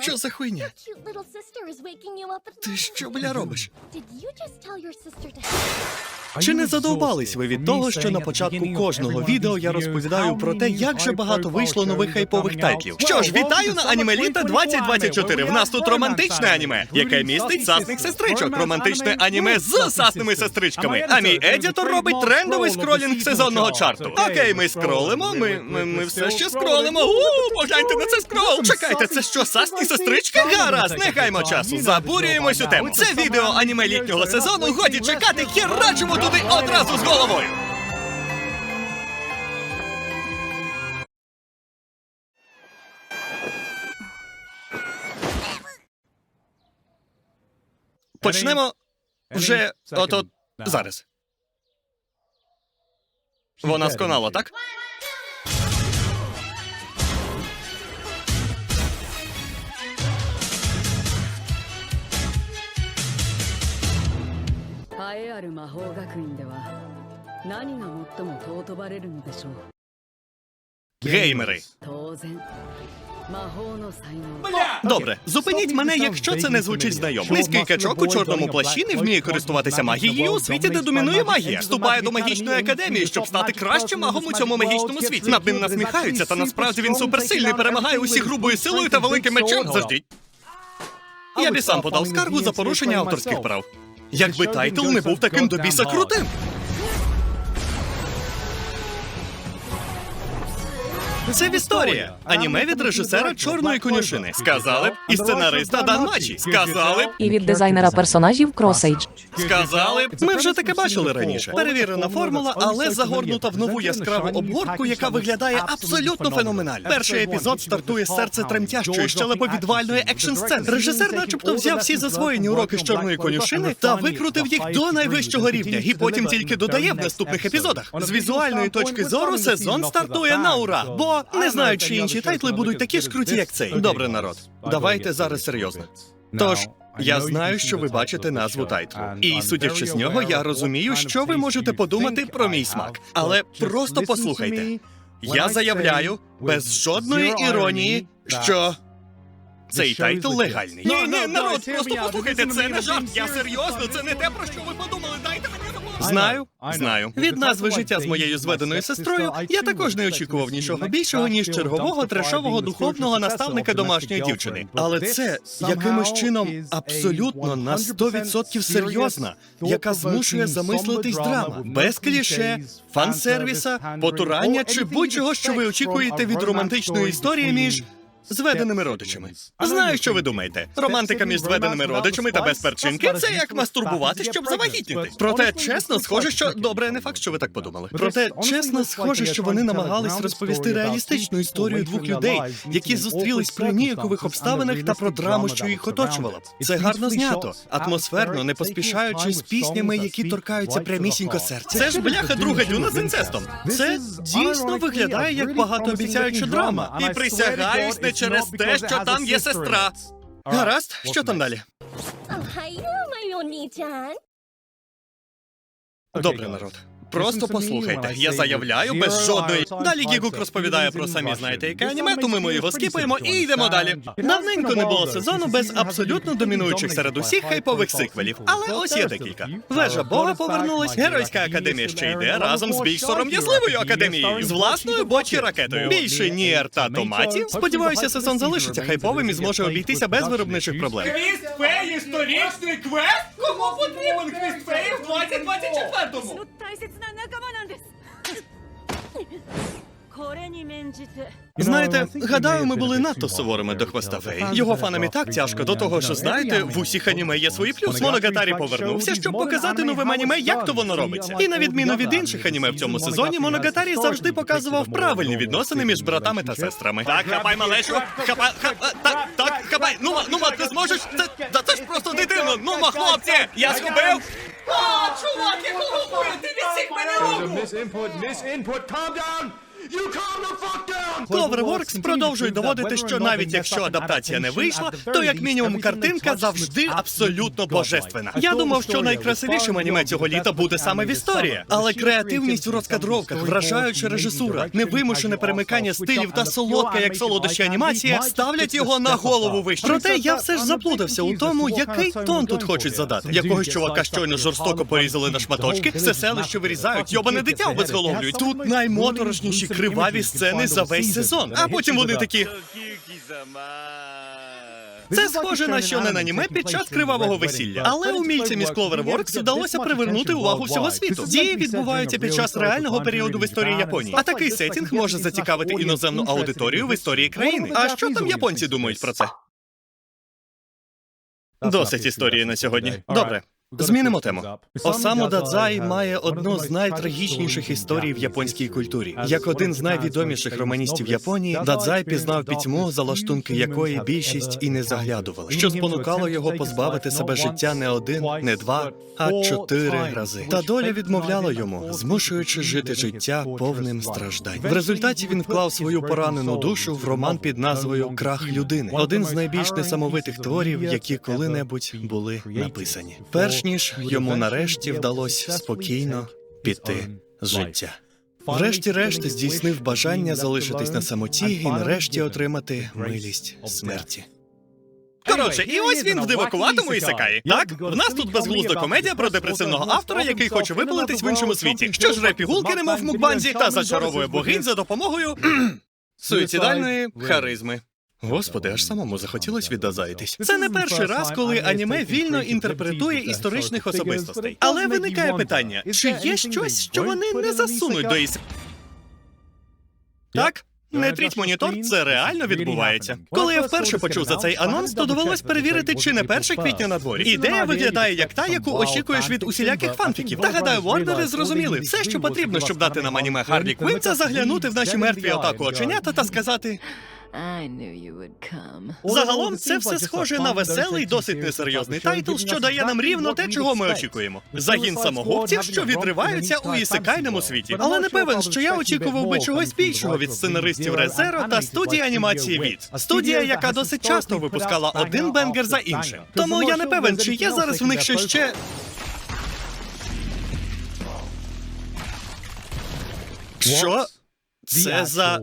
Що за хуйня? Ти що, бля, робиш? Чи не задовбались ви від того, що на початку кожного відео я розповідаю про те, як же багато вийшло нових хайпових тайтлів? Що ж, вітаю на аніме літа 2024. В нас тут романтичне аніме, яке містить сасних сестричок. Романтичне аніме з сасними сестричками. А мій едітор робить трендовий скролінг сезонного чарту. Окей, ми скролимо. Ми, ми, ми все ще скролимо. У, погляньте на це скрол. Чекайте, це що, сасні сестрички? Гаразд, не гаймо часу. Забурюємось у тему. Це відео аніме літнього сезону. Годі чекати, херачимо туди одразу з головою. Почнемо вже от-от зараз. Вона сконала, так? る魔法学院では何が最も尊ばれるのでしょう Геймери. 当然魔法の才能 Добре, зупиніть мене, якщо це не звучить знайомо. Низький качок у чорному плащі не вміє користуватися магією у світі, де домінує магія. Вступає до магічної академії, щоб стати кращим магом у цьому магічному світі. Над ним насміхаються, та насправді він суперсильний, перемагає усіх грубою силою та великим мечем. Заждіть. Я б і сам подав скаргу за порушення авторських прав. Якби тайтл не був таким до біса крутим. Це Вісторія. Аніме від режисера Чорної конюшини. Сказали б і сценариста Дан Мачі. Сказали б, І від дизайнера персонажів Crossage. сказали б. Ми вже таке бачили раніше. Перевірена формула, але загорнута в нову яскраву обгортку, яка виглядає абсолютно феноменально. Перший епізод стартує з серце тремтящої, щелеповідвальної екшн сцени. Режисер, начебто, взяв всі засвоєні уроки з чорної конюшини та викрутив їх до найвищого рівня, і потім тільки додає в наступних епізодах. З візуальної точки зору сезон стартує на ура. Бо не знаю, чи інші тайтли будуть такі ж круті, як цей. Добре, народ. Давайте зараз серйозно. Тож, я знаю, що ви бачите назву тайтлу, і судячи з нього, я розумію, що ви можете подумати про мій смак. Але просто послухайте. Я заявляю без жодної іронії, що цей тайтл легальний. Ні, ні, народ, просто послухайте, це не жарт. Я серйозно, це не те, про що ви подумали. Знаю, знаю. Від назви життя з моєю зведеною сестрою я також не очікував нічого більшого, ніж чергового трешового духовного наставника домашньої дівчини. Але це якимось чином абсолютно на 100% серйозна, яка змушує замислитись драма, без кліше, фан-сервіса, потурання чи будь-чого, що ви очікуєте від романтичної історії між зведеними родичами. Знаю, що ви думаєте. Романтика між зведеними родичами та без перчинки це як мастурбувати, щоб завагітніти. Проте, чесно, схоже, що добре, не факт, що ви так подумали. Проте, чесно, схоже, що вони намагались розповісти реалістичну історію двох людей, які зустрілись при ніякових обставинах та про драму, що їх оточувала. Це гарно знято, атмосферно, не поспішаючи з піснями, які торкаються прямісінько серця. Це ж бляха друга дюна з інцестом. Це дійсно виглядає як багатообіцяюча драма. І присягаюсь через те, що там є сестра. Гаразд, що там далі? Добре, народ. Просто послухайте. Я заявляю без жодної. Далі Гігук розповідає про самі знаєте, яке аніме, тому ми його скіпаємо і йдемо далі. Давненько не було сезону без абсолютно домінуючих серед усіх хайпових сиквелів. Але ось є декілька. Вежа Бога повернулась, Геройська академія ще йде разом з більш сором'язливою академією, з власною бочі ракетою. Більше Ніер та Томаті. Сподіваюся, сезон залишиться хайповим і зможе обійтися без виробничих проблем. Квіст фей історичний квест? Кому потрібен квіст фей в 2024-му? Знаєте, гадаю, ми були надто суворими до хвоста феї. Його фанам і так тяжко до того, що знаєте, в усіх аніме є свої плюси. Моногатарі повернувся, щоб показати новим аніме, як то воно робиться. І на відміну від інших аніме в цьому сезоні, Моногатарі завжди показував правильні відносини між братами та сестрами. Так, хапай малешу, хапай, хапай, так, так, хапай. Ну, ну, ти зможеш? Це, та це ж просто дитина. Ну, ма, хлопці, я схопив. А, чувак, якого хуя? Ти відсік мене руку! Calm down! Cloverworks продовжує доводити, що навіть якщо адаптація не вийшла, то як мінімум картинка завжди абсолютно божественна. Я думав, що найкрасивішим аніме цього літа буде саме Вісторія, але креативність у розкадровках, вражаюча режисура, невимушене перемикання стилів та солодка, як солодощі анімація, ставлять його на голову вище. Проте я все ж заплутався у тому, який тон тут хочуть задати. Якогось чувака щойно жорстоко порізали на шматочки, все селище вирізають, йобане дитя обезголовлюють. Тут наймоторошніші криваві сцени за весь сезон. А потім вони такі. Це схоже на що не на аніме під час кривавого весілля. Але умільцям із Cloverworks вдалося привернути увагу всього світу. Дії відбуваються під час реального періоду в історії Японії. А такий сетінг може зацікавити іноземну аудиторію в історії країни. А що там японці думають про це? Досить історії на сьогодні. Добре. Змінимо тему. Осаму Дадзай має одну з найтрагічніших історій в японській культурі. Як один з найвідоміших романістів Японії, Дадзай пізнав пітьму, за лаштунки якої більшість і не заглядували, що спонукало його позбавити себе життя не один, не два, а чотири рази. Та доля відмовляла йому, змушуючи жити життя повним страждань. В результаті він вклав свою поранену душу в роман під назвою Крах людини, один з найбільш несамовитих творів, які коли-небудь були написані. Перш ніж йому нарешті вдалося спокійно піти з життя. Врешті-решт здійснив бажання залишитись на самоті і нарешті отримати милість смерті. Коротше, і ось він в дивакуватому ісекаї. Так, в нас тут безглузда комедія про депресивного автора, який хоче випалитись в іншому світі. Що жре пігулки, немов в мукбанзі, та зачаровує богинь за допомогою суїцидальної харизми. Господи, аж самому захотілось віддазаїтись. Це не перший раз, коли аніме вільно інтерпретує історичних особистостей. Але виникає питання: чи є щось, що вони не засунуть до іс... Так? Не тріть монітор, це реально відбувається. Коли я вперше почув за цей анонс, то довелось перевірити, чи не 1 квітня на дворі. Ідея виглядає як та, яку очікуєш від усіляких фанфіків. Та гадаю, Ворнери зрозуміли, все, що потрібно, щоб дати нам аніме Харлі Квinn, це заглянути в наші мертві атаку оченята та сказати: I knew you would come. загалом це все схоже на веселий, досить несерйозний тайтл, що дає нам рівно те, чого ми очікуємо. Загін самогубців, що відриваються у ісикайному світі. Але не певен, що я очікував би чогось більшого від сценаристів Резеро та студії анімації від студія, яка досить часто випускала один бенгер за іншим. Тому я не певен, чи є зараз в них ще ще. Що? Це за.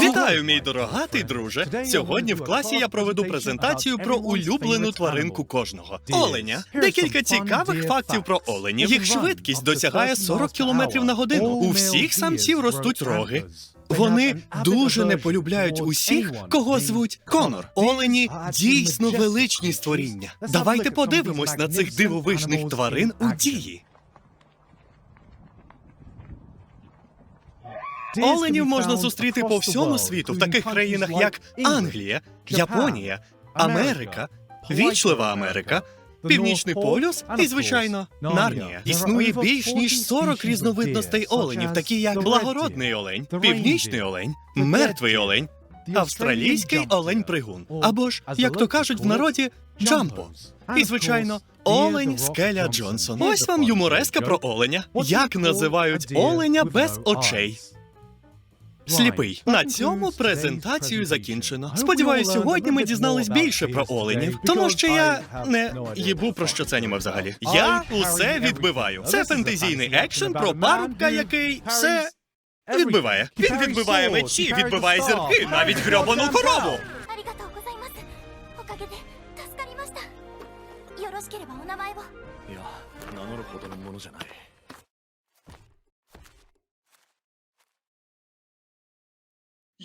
Вітаю, мій дорогатий друже. Сьогодні в класі я проведу презентацію про улюблену тваринку кожного оленя. Декілька цікавих фактів про оленів. Їх швидкість досягає 40 км на годину. У всіх самців ростуть роги. Вони дуже не полюбляють усіх, кого звуть Конор. Олені дійсно величні створіння. Давайте подивимось на цих дивовижних тварин у дії. Оленів можна зустріти по всьому світу, в таких країнах, як Англія, Японія, Америка, Вічлива Америка, Північний полюс і, звичайно, Нарнія. Існує більш ніж 40 різновидностей оленів, такі як благородний олень, північний олень, мертвий олень, австралійський олень пригун. Або ж, як то кажуть в народі, джампо. І, звичайно, олень скеля Джонсон. Ось вам юмореска про оленя. Як називають оленя без очей? Сліпий. На цьому презентацію закінчено. Сподіваюсь, сьогодні ми дізнались більше про оленів, тому що я не їбу про що це аніме взагалі. Я усе відбиваю. Це фентезійний екшен про парубка, який все відбиває. Він відбиває мечі, відбиває зірки, навіть грьобану корову. ありがとうございますおかげで助かりましたよろしければお名前をいや名乗るほどのものじゃない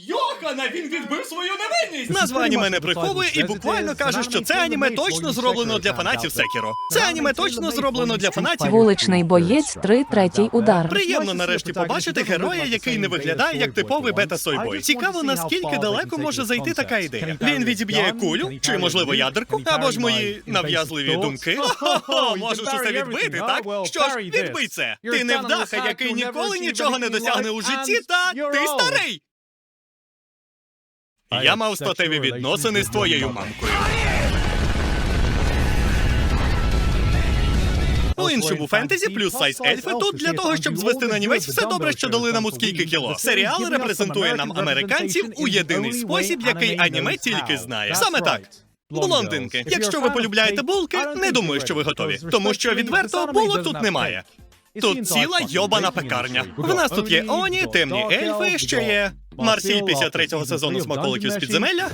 Йохана, він відбив свою невинність! Назва аніме не приховує і буквально каже, що це аніме точно зроблено для фанатів Секіро. Це аніме точно зроблено для фанатів. Вуличний боєць 3 третій удар. Приємно нарешті побачити героя, який не виглядає як типовий бета-сойбой. Цікаво, наскільки далеко може зайти така ідея. Він відіб'є кулю, чи можливо ядерку, або ж мої нав'язливі думки. Хо-хо, можеш усе відбити, так? Що ж, відбий це. Ти не вдаха, який ніколи нічого не досягне у житті, та ти старий. Я мав статеві відносини з твоєю мамкою. У іншому фентезі плюс сайз ельфи тут для того, щоб звести на німець все добре, що дали нам у скільки кіло. Серіал репрезентує нам американців у єдиний спосіб, який аніме тільки знає. Саме так. Блондинки, якщо ви полюбляєте булки, не думаю, що ви готові. Тому що відверто булок тут немає. Тут ціла йобана пекарня. В нас тут є Оні, темні ельфи, ще є Марсій після третього сезону смаколиків з підземелля.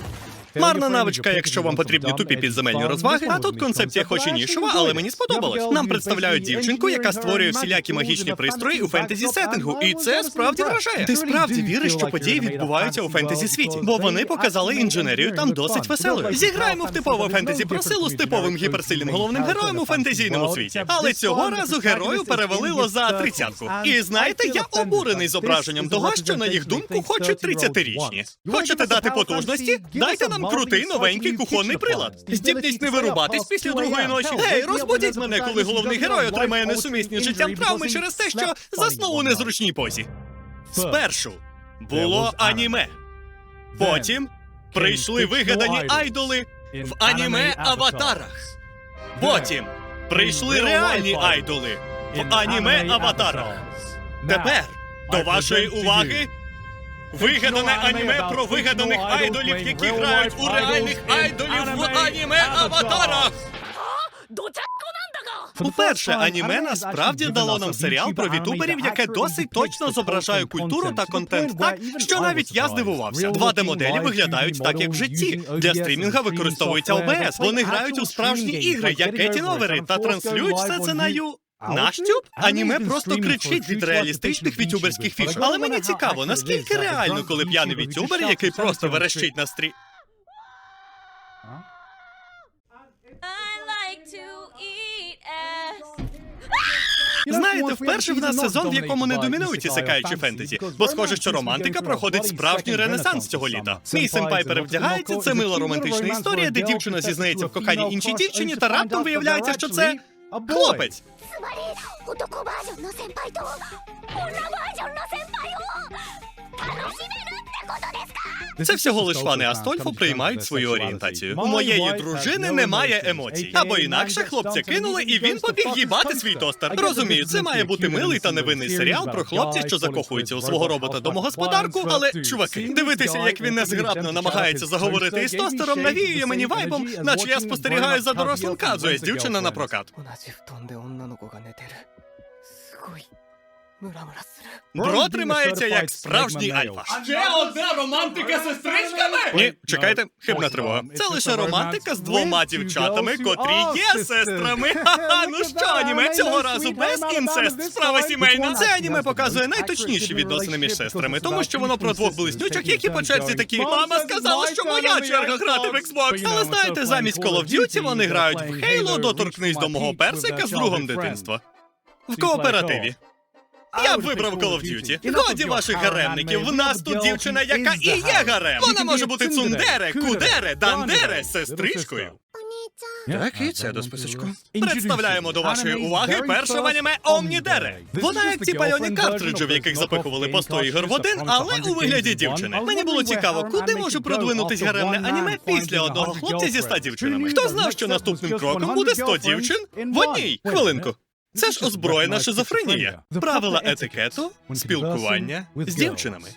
Марна навичка, якщо вам потрібні тупі підземельні розваги. А тут концепція хоч і нішова, але мені сподобалось. Нам представляють дівчинку, яка створює всілякі магічні пристрої у фентезі сеттингу, і це справді вражає. Ти справді віриш, що події відбуваються у фентезі світі, бо вони показали інженерію там досить веселою. Зіграємо в типове фентезі про силу з типовим гіперсильним головним героєм у фентезійному світі. Але цього разу герою перевалило за тридцятку. І знаєте, я обурений зображенням того, що на їх думку хочуть 30-річні. Хочете дати потужності? Дайте нам крутий новенький кухонний прилад. Здібність не вирубатись після другої ночі. Гей, розбудіть мене, коли головний герой отримає несумісні з життям травми через те, що заснув у незручній позі. Спершу було аніме. Потім прийшли вигадані айдоли в аніме аватарах. Потім прийшли реальні айдоли в аніме аватарах. Тепер до вашої уваги вигадане аніме про вигаданих айдолів, які грають у реальних айдолів в аніме аватарах. Уперше аніме насправді дало нам серіал про вітуберів, яке досить точно зображає культуру та контент. Так, що навіть я здивувався. 2D-моделі виглядають так, як в житті. Для стрімінга використовується ОБС. Вони грають у справжні ігри, як Кеті Новери, та транслюють все це на ю. Наштюб? Аніме просто кричить від реалістичних вітюберських фіш. Але мені цікаво, наскільки реально, коли п'яний вітюбер, який просто верещить на стрі. Знаєте, вперше в нас сезон, в якому не домінують ісекаючі фентезі, бо схоже, що романтика проходить справжній ренесанс цього літа. Мій сенпай перевдягається, це мила романтична історія, де дівчина зізнається в коханні іншій дівчині, та раптом виявляється, що це хлопець. まり男バージョンの先輩と女バージョンの先輩を楽しめ Це всього лиш фани Астольфу приймають свою орієнтацію. У моєї дружини немає емоцій. Або інакше хлопця кинули, і він побіг їбати свій тостер. Розумію, це має бути милий та невинний серіал про хлопця, що закохується у свого робота домогосподарку. Але чуваки, дивитися, як він незграбно намагається заговорити із тостером, навіює мені вайбом, наче я спостерігаю за дорослим казує з дівчина на прокат. 同じ布団で女の子が寝てるすごい ムラムラする Бро тримається як справжній альфа. Ще одна романтика з сестричками? Ні, чекайте, хибна тривога. Це лише романтика з двома дівчатами, котрі є сестрами. Ха-ха, ну що, аніме цього разу без інцест, справа сімейна. Це аніме показує найточніші відносини між сестрами, тому що воно про двох близнючок, які по черзі такі мама сказала, що моя черга грати в Xbox. Але знаєте, замість Call of Duty вони грають в Halo, доторкнись до мого персика з другом дитинства. В кооперативі. Я б вибрав Call of Duty. Годі ваших гаремників. В нас тут дівчина, яка і є гарем. Вона може бути цундере, кудере, дандере, сестричкою. Так, і це до списочку. Представляємо до вашої уваги перше в аніме Омнідере. Вона як ці пальоні картриджі, в яких запихували по 100 ігор в один, але у вигляді дівчини. Мені було цікаво, куди може продвинутись гаремне аніме після одного хлопця зі 100 дівчинами. Хто знав, що наступним кроком буде 100 дівчин в одній хвилинку? Це ж озброєна шизофренія. Правила етикету, спілкування з дівчинами.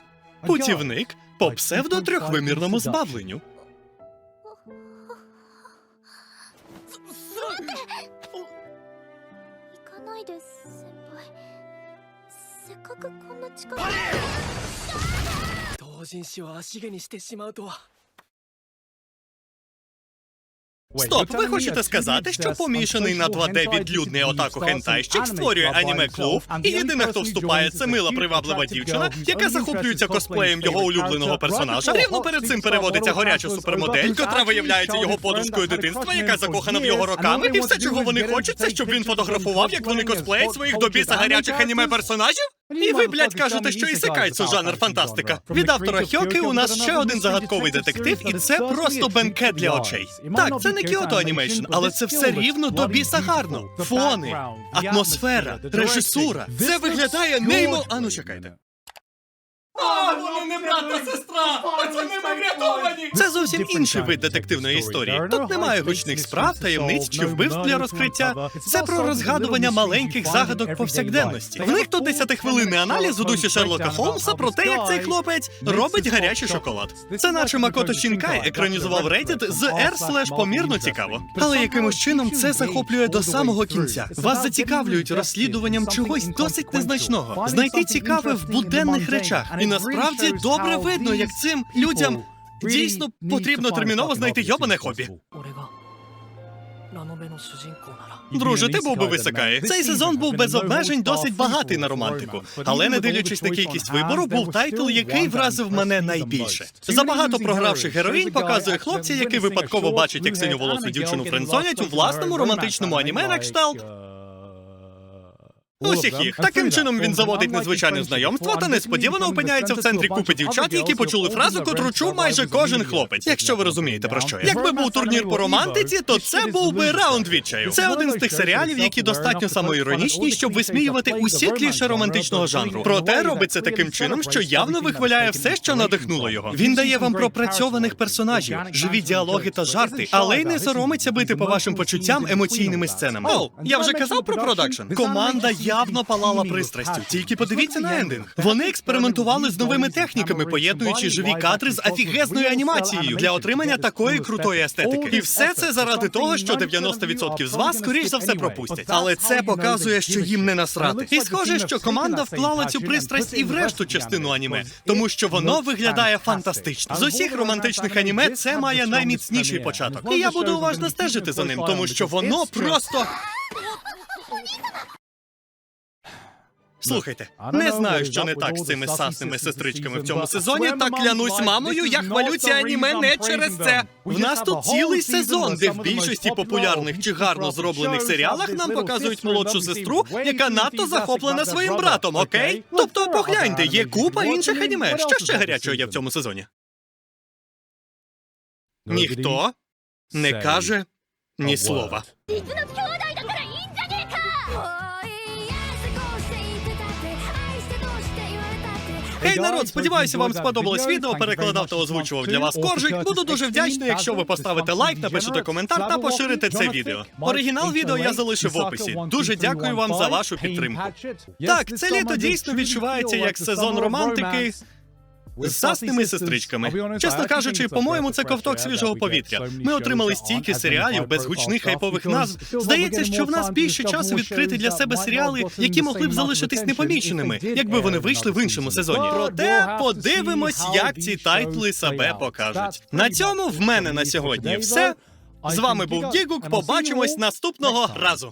Путівник по псевдо-трьохвимірному збавленню. 行 Стоп, ви хочете сказати, що помішаний на 2D відлюдний отаку хентайщик створює аніме клуб, і єдине, хто вступає, це мила приваблива дівчина, яка захоплюється косплеєм його улюбленого персонажа. Рівно перед цим переводиться горяча супермодель, котра виявляється його подружкою дитинства, яка закохана в його роками, і все, чого вони хочуть, це щоб він фотографував, як вони косплеять своїх до біса гарячих аніме персонажів. І ви, блядь, кажете, що ісикай це жанр фантастика. Від автора Хьоки у нас ще один загадковий детектив, і це просто бенкет для очей. Так, це не Кіото Анімейшн, але це все рівно до біса гарно. Фони, атмосфера, режисура. Це виглядає неймо. Ану, чекайте. А, вони не брат та сестра! Пацани, ми врятовані! Це зовсім інший вид детективної історії. Тут немає гучних справ, таємниць чи вбивств для розкриття. Це про розгадування маленьких загадок повсякденності. В них тут десятихвилинний аналіз у дусі Шерлока Холмса про те, як цей хлопець робить гарячий шоколад. Це наче Макото Шінкай екранізував Reddit з r слеш помірно цікаво. Але якимось чином це захоплює до самого кінця. Вас зацікавлюють розслідуванням чогось досить незначного. Знайти цікаве в буденних речах. І насправді добре видно, як цим людям дійсно потрібно терміново знайти йобане хобі. Друже, ти був би високає. Цей сезон був без обмежень досить багатий на романтику, але не дивлячись на кількість вибору, був тайтл, який вразив мене найбільше. Забагато програвши героїнь показує хлопця, який випадково бачить як синьоволосу дівчину френзонять у власному романтичному аніме на кшталт. Усіх їх. Таким чином він заводить незвичайне знайомство та несподівано опиняється в центрі купи дівчат, які почули фразу, котру чув майже кожен хлопець. Якщо ви розумієте про що я. Якби був турнір по романтиці, то це був би раунд відчаю. Це один з тих серіалів, які достатньо самоіронічні, щоб висміювати усі кліше романтичного жанру. Проте робить це таким чином, що явно вихваляє все, що надихнуло його. Він дає вам пропрацьованих персонажів, живі діалоги та жарти, але й не соромиться бити по вашим почуттям емоційними сценами. О, я вже казав про продакшн. Команда явно палала пристрастю. Тільки подивіться на ендинг. Вони експериментували з новими техніками, поєднуючи живі кадри з афігезною анімацією для отримання такої крутої естетики. І все це заради того, що 90% з вас скоріш за все пропустять. Але це показує, що їм не насрати. І схоже, що команда вклала цю пристрасть і в решту частину аніме, тому що воно виглядає фантастично. З усіх романтичних аніме це має найміцніший початок. І я буду уважно стежити за ним, тому що воно просто. Слухайте, не знаю, що не так з цими сасними сестричками в цьому сезоні. Та клянусь мамою, я хвалю ці аніме не через це. В нас тут цілий сезон, де в більшості популярних чи гарно зроблених серіалах нам показують молодшу сестру, яка надто захоплена своїм братом, окей? Тобто, погляньте, є купа інших аніме. Що ще гарячого є в цьому сезоні? Ніхто не каже ні слова. Хей, народ, сподіваюся, вам сподобалось відео. Перекладав та озвучував для вас коржик. Буду дуже вдячний, якщо ви поставите лайк, напишете коментар та поширите це відео. Оригінал відео я залишив в описі. Дуже дякую вам за вашу підтримку. Так, це літо дійсно відчувається як сезон романтики. З сасними сестричками. Чесно кажучи, по-моєму, це ковток свіжого повітря. Ми отримали стільки серіалів без гучних хайпових назв. Здається, що в нас більше часу відкрити для себе серіали, які могли б залишитись непоміченими, якби вони вийшли в іншому сезоні. Проте подивимось, як ці тайтли себе покажуть. На цьому в мене на сьогодні все. З вами був Гігук. Побачимось наступного разу.